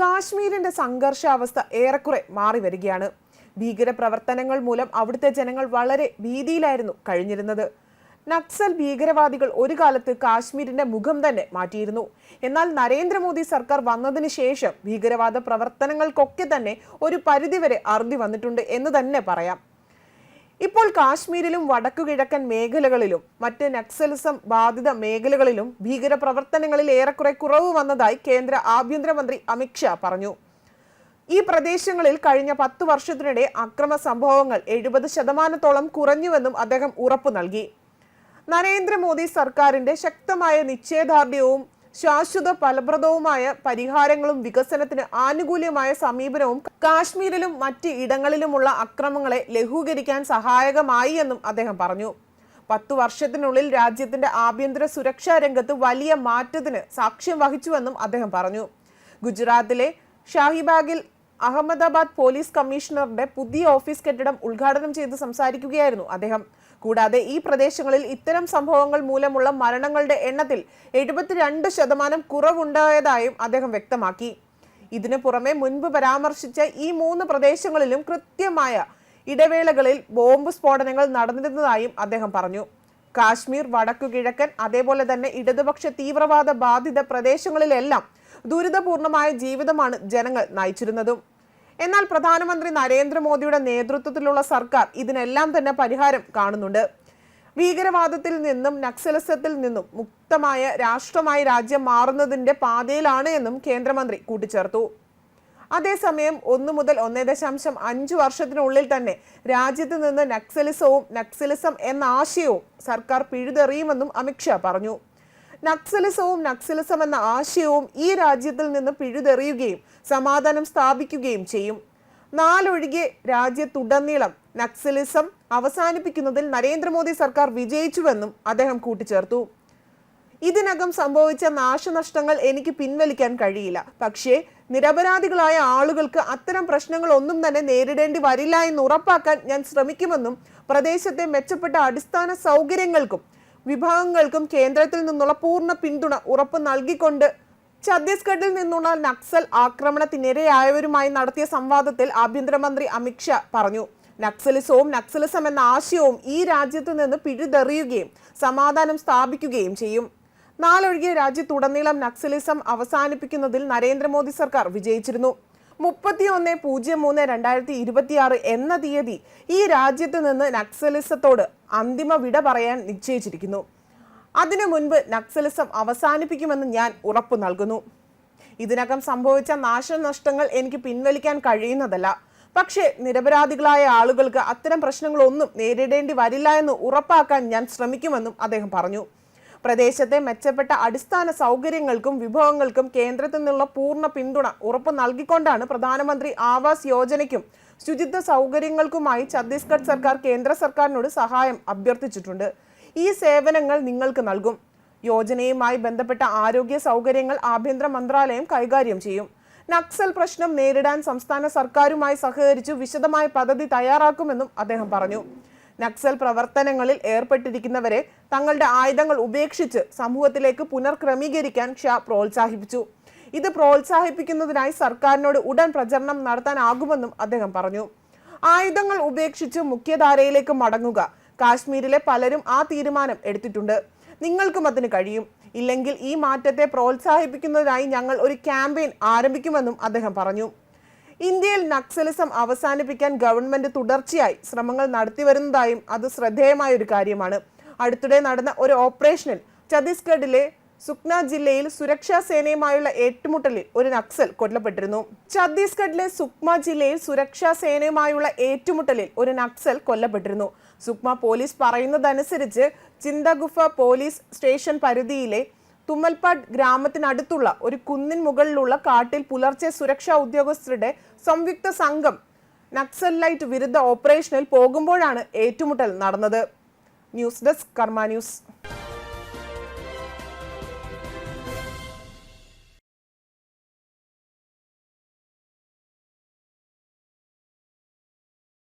കാശ്മീരിന്റെ സംഘർഷാവസ്ഥ ഏറെക്കുറെ മാറി വരികയാണ്. ഭീകരപ്രവർത്തനങ്ങൾ മൂലം അവിടുത്തെ ജനങ്ങൾ വളരെ ഭീതിയിലായിരുന്നു കഴിഞ്ഞിരുന്നത്. നക്സൽ ഭീകരവാദികൾ ഒരു കാലത്ത് കാശ്മീരിന്റെ മുഖം തന്നെ മാറ്റിയിരുന്നു. എന്നാൽ നരേന്ദ്രമോദി സർക്കാർ വന്നതിന് ശേഷം ഭീകരവാദ പ്രവർത്തനങ്ങൾക്കൊക്കെ തന്നെ ഒരു പരിധിവരെ അറുതി വന്നിട്ടുണ്ട് എന്ന് തന്നെ പറയാം. ഇപ്പോൾ കാശ്മീരിലും വടക്കുകിഴക്കൻ മേഖലകളിലും മറ്റ് നക്സലിസം ബാധിത മേഖലകളിലും ഭീകരപ്രവർത്തനങ്ങളിൽ ഏറെക്കുറെ കുറവ് വന്നതായി കേന്ദ്ര ആഭ്യന്തരമന്ത്രി അമിത്ഷാ പറഞ്ഞു. ഈ പ്രദേശങ്ങളിൽ കഴിഞ്ഞ പത്തു വർഷത്തിനിടെ അക്രമ സംഭവങ്ങൾ എഴുപത് ശതമാനത്തോളം കുറഞ്ഞുവെന്നും അദ്ദേഹം ഉറപ്പു നൽകി. നരേന്ദ്രമോദി സർക്കാരിന്റെ ശക്തമായ നിശ്ചയദാർഢ്യവും ശാശ്വത ഫലപ്രദവുമായ പരിഹാരങ്ങളും വികസനത്തിന് ആനുകൂല്യമായ സമീപനവും കാശ്മീരിലും മറ്റ് ഇടങ്ങളിലുമുള്ള അക്രമങ്ങളെ ലഘൂകരിക്കാൻ സഹായകമായി എന്നും അദ്ദേഹം പറഞ്ഞു. പത്തു വർഷത്തിനുള്ളിൽ രാജ്യത്തിന്റെ ആഭ്യന്തര സുരക്ഷാ രംഗത്ത് വലിയ മാറ്റത്തിന് സാക്ഷ്യം വഹിച്ചുവെന്നും അദ്ദേഹം പറഞ്ഞു. ഗുജറാത്തിലെ ഷാഹിബാഗിൽ അഹമ്മദാബാദ് പോലീസ് കമ്മീഷണറുടെ പുതിയ ഓഫീസ് കെട്ടിടം ഉദ്ഘാടനം ചെയ്ത് സംസാരിക്കുകയായിരുന്നു അദ്ദേഹം. കൂടാതെ ഈ പ്രദേശങ്ങളിൽ ഇത്തരം സംഭവങ്ങൾ മൂലമുള്ള മരണങ്ങളുടെ എണ്ണത്തിൽ എഴുപത്തിരണ്ട് ശതമാനം കുറവുണ്ടായതായും അദ്ദേഹം വ്യക്തമാക്കി. ഇതിനു പുറമെ മുൻപ് പരാമർശിച്ച ഈ മൂന്ന് പ്രദേശങ്ങളിലും കൃത്യമായ ഇടവേളകളിൽ ബോംബ് സ്ഫോടനങ്ങൾ നടന്നിരുന്നതായും അദ്ദേഹം പറഞ്ഞു. കാശ്മീർ വടക്കു കിഴക്കൻ അതേപോലെ തന്നെ ഇടതുപക്ഷ തീവ്രവാദ ബാധിത പ്രദേശങ്ങളിലെല്ലാം ദുരിതപൂർണമായ ജീവിതമാണ് ജനങ്ങൾ നയിച്ചിരുന്നതും. എന്നാൽ പ്രധാനമന്ത്രി നരേന്ദ്രമോദിയുടെ നേതൃത്വത്തിലുള്ള സർക്കാർ ഇതിനെല്ലാം തന്നെ പരിഹാരം കാണുന്നുണ്ട്. ഭീകരവാദത്തിൽ നിന്നും നക്സലിസത്തിൽ നിന്നും മുക്തമായ രാഷ്ട്രമായി രാജ്യം മാറുന്നതിന്റെ പാതയിലാണ് എന്നും കേന്ദ്രമന്ത്രി കൂട്ടിച്ചേർത്തു. അതേസമയം ഒന്നു മുതൽ ഒന്നേ ദശാംശം അഞ്ച് വർഷത്തിനുള്ളിൽ തന്നെ രാജ്യത്ത് നിന്ന് നക്സലിസവും നക്സലിസം എന്ന ആശയവും സർക്കാർ പിഴുതെറിയുമെന്നും അമിത്ഷാ പറഞ്ഞു. നക്സലിസവും നക്സലിസം എന്ന ആശയവും ഈ രാജ്യത്തിൽ നിന്ന് പിഴുതെറിയുകയും സമാധാനം സ്ഥാപിക്കുകയും ചെയ്യും. നാലൊഴികെ രാജ്യത്തുടനീളം നക്സലിസം അവസാനിപ്പിക്കുന്നതിൽ നരേന്ദ്രമോദി സർക്കാർ വിജയിച്ചുവെന്നും അദ്ദേഹം കൂട്ടിച്ചേർത്തു. ഇതിനകം സംഭവിച്ച നാശനഷ്ടങ്ങൾ എനിക്ക് പിൻവലിക്കാൻ കഴിയില്ല. പക്ഷേ നിരപരാധികളായ ആളുകൾക്ക് അത്തരം പ്രശ്നങ്ങൾ ഒന്നും തന്നെ നേരിടേണ്ടി വരില്ല എന്ന് ഉറപ്പാക്കാൻ ഞാൻ ശ്രമിക്കുമെന്നും പ്രദേശത്തെ മെച്ചപ്പെട്ട അടിസ്ഥാന സൗകര്യങ്ങൾക്കും വിഭാഗങ്ങൾക്കും കേന്ദ്രത്തിൽ നിന്നുള്ള പൂർണ പിന്തുണ ഉറപ്പ് നൽകിക്കൊണ്ട് ഛത്തീസ്ഗഡിൽ നിന്നുള്ള നക്സൽ ആക്രമണത്തിനിരയായവരുമായി നടത്തിയ സംവാദത്തിൽ ആഭ്യന്തരമന്ത്രി അമിത്ഷാ പറഞ്ഞു. നക്സലിസവും നക്സലിസം എന്ന ആശയവും ഈ രാജ്യത്ത് നിന്ന് പിഴുതെറിയുകയും സമാധാനം സ്ഥാപിക്കുകയും ചെയ്യും. നാലൊഴികെ രാജ്യത്തുടനീളം നക്സലിസം അവസാനിപ്പിക്കുന്നതിൽ നരേന്ദ്രമോദി സർക്കാർ വിജയിച്ചിരുന്നു. മുപ്പത്തിയൊന്ന് പൂജ്യം മൂന്ന് രണ്ടായിരത്തി ഇരുപത്തിയാറ് എന്ന തീയതി ഈ രാജ്യത്ത് നിന്ന് നക്സലിസത്തോട് അന്തിമ വിട പറയാൻ നിശ്ചയിച്ചിരിക്കുന്നു. അതിനു മുൻപ് നക്സലിസം അവസാനിപ്പിക്കുമെന്ന് ഞാൻ ഉറപ്പു നൽകുന്നു. ഇതിനകം സംഭവിച്ച നാശനഷ്ടങ്ങൾ എനിക്ക് പിൻവലിക്കാൻ കഴിയുന്നതല്ല. പക്ഷേ നിരപരാധികളായ ആളുകൾക്ക് അത്തരം പ്രശ്നങ്ങളൊന്നും നേരിടേണ്ടി വരില്ല എന്ന് ഉറപ്പാക്കാൻ ഞാൻ ശ്രമിക്കുമെന്നും അദ്ദേഹം പറഞ്ഞു. പ്രദേശത്തെ മെച്ചപ്പെട്ട അടിസ്ഥാന സൗകര്യങ്ങൾക്കും വിഭവങ്ങൾക്കും കേന്ദ്രത്തിൽ നിന്നുള്ള പൂർണ പിന്തുണ ഉറപ്പ് നൽകിക്കൊണ്ടാണ് പ്രധാനമന്ത്രി ആവാസ് യോജനയ്ക്കും ശുചിത്വ സൗകര്യങ്ങൾക്കുമായി ഛത്തീസ്ഗഡ് സർക്കാർ കേന്ദ്ര സർക്കാരിനോട് സഹായം അഭ്യർത്ഥിച്ചിട്ടുണ്ട്. ഈ സേവനങ്ങൾ നിങ്ങൾക്ക് നൽകും. യോജനയുമായി ബന്ധപ്പെട്ട ആരോഗ്യ സൗകര്യങ്ങൾ ആഭ്യന്തര മന്ത്രാലയം കൈകാര്യം ചെയ്യും. നക്സൽ പ്രശ്നം നേരിടാൻ സംസ്ഥാന സർക്കാരുമായി സഹകരിച്ചു വിശദമായ പദ്ധതി തയ്യാറാക്കുമെന്നും അദ്ദേഹം പറഞ്ഞു. നക്സൽ പ്രവർത്തനങ്ങളിൽ ഏർപ്പെട്ടിരിക്കുന്നവരെ തങ്ങളുടെ ആയുധങ്ങൾ ഉപേക്ഷിച്ച് സമൂഹത്തിലേക്ക് പുനർക്രമീകരിക്കാൻ ഷാ പ്രോത്സാഹിപ്പിച്ചു. ഇത് പ്രോത്സാഹിപ്പിക്കുന്നതിനായി സർക്കാരിനോട് ഉടൻ പ്രചരണം നടത്താനാകുമെന്നും അദ്ദേഹം പറഞ്ഞു. ആയുധങ്ങൾ ഉപേക്ഷിച്ച് മുഖ്യധാരയിലേക്ക് മടങ്ങുക. കാശ്മീരിലെ പലരും ആ തീരുമാനം എടുത്തിട്ടുണ്ട്. നിങ്ങൾക്കും അതിന് കഴിയും. ഇല്ലെങ്കിൽ ഈ മാറ്റത്തെ പ്രോത്സാഹിപ്പിക്കുന്നതിനായി ഞങ്ങൾ ഒരു ക്യാമ്പയിൻ ആരംഭിക്കുമെന്നും അദ്ദേഹം പറഞ്ഞു. ഇന്ത്യയിൽ നക്സലിസം അവസാനിപ്പിക്കാൻ ഗവൺമെന്റ് തുടർച്ചയായി ശ്രമങ്ങൾ നടത്തിവരുന്നതായും അത് ശ്രദ്ധേയമായ ഒരു കാര്യമാണ്. അടുത്തിടെ നടന്ന ഒരു ഓപ്പറേഷനിൽ ഛത്തീസ്ഗഡിലെ സുക്ന ജില്ലയിൽ സുരക്ഷാ സേനയുമായുള്ള ഏറ്റുമുട്ടലിൽ ഒരു നക്സൽ കൊല്ലപ്പെട്ടിരുന്നു. ഛത്തീസ്ഗഡിലെ സുക്മ ജില്ലയിൽ സുരക്ഷാ സേനയുമായുള്ള ഏറ്റുമുട്ടലിൽ ഒരു നക്സൽ കൊല്ലപ്പെട്ടിരുന്നു. സുക്മ പോലീസ് പറയുന്നതനുസരിച്ച് ചിന്തഗുഫ പോലീസ് സ്റ്റേഷൻ പരിധിയിലെ തുമ്മൽപാട് ഗ്രാമത്തിനടുത്തുള്ള ഒരു കുന്നിൻ മുകളിലുള്ള കാട്ടിൽ പുലർച്ചെ സുരക്ഷാ ഉദ്യോഗസ്ഥരുടെ സംയുക്ത സംഘം നക്സലൈറ്റ് വിരുദ്ധ ഓപ്പറേഷനിൽ പോകുമ്പോഴാണ് ഏറ്റുമുട്ടൽ നടന്നത്. News desk Karma news.